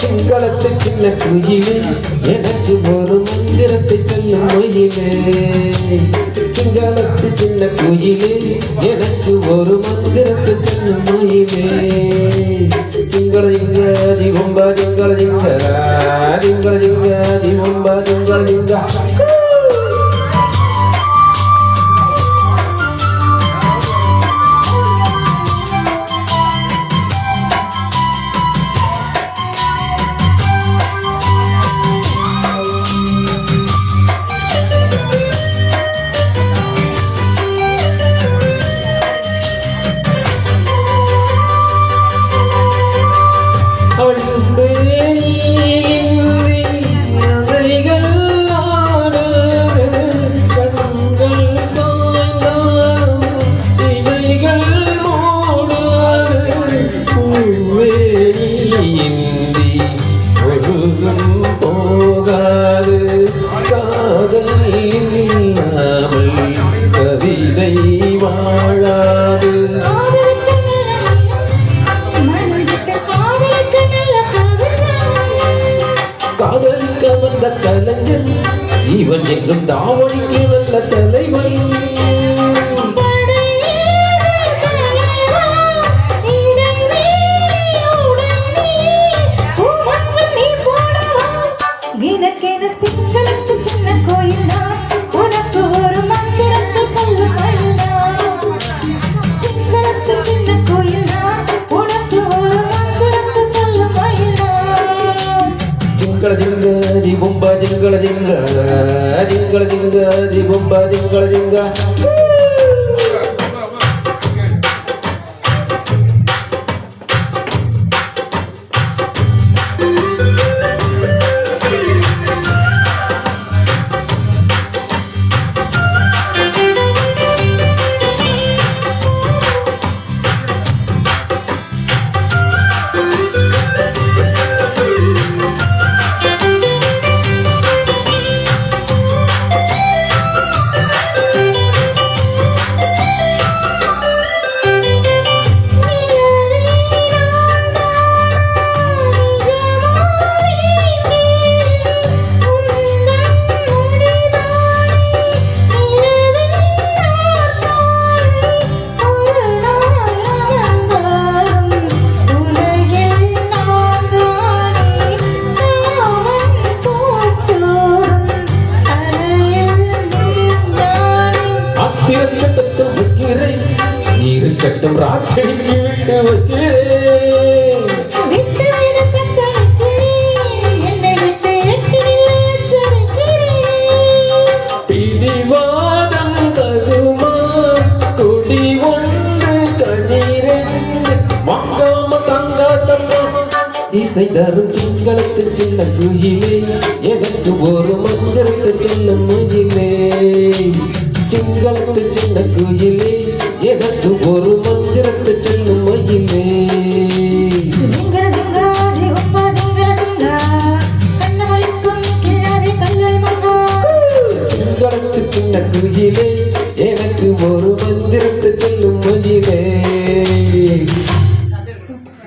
சிங்களத்து சின்ன குயிலே எனக்கு ஒரு மந்திரத்தை சொல்லும் மொழியிலே சிங்களத்து சின்ன குயிலே எனக்கு ஒரு மந்திரத்தை சொல்லும் மொயிலே திங்கள இங்க திவம்ப திங்கள திங்க காதல் இல்லாமல் கவிதை வாழாது. காதலிக்க வந்த கலைஞன் இவன் எங்கும் தாவணிக்கு வல்ல தலைவன். ಜಿಂಗಳ ಜಿಂಗ ಜಿ ಬೊಂಬ ಜಿಂಗಳ ಜಿಂಗ ಜಿಂಗಳ ಜಿಂಗ ಜಿ ಬೊಂಬ ಜಿಂಗಳ ಜಿಂಗ எட்டில் வச்சிருக்கிறேன் பிடிவாதம் தகுமா கொடி ஒன்று கண்ணீரென்று வாங்காம தங்க தங்க இசை தரும் சிங்களத்து சின்ன குயிலே. எனக்கு ஒரு மந்திரத்தை சின்ன முயிலே? சிங்களத்து சின்ன குயிலே. சின்ன குயிலே.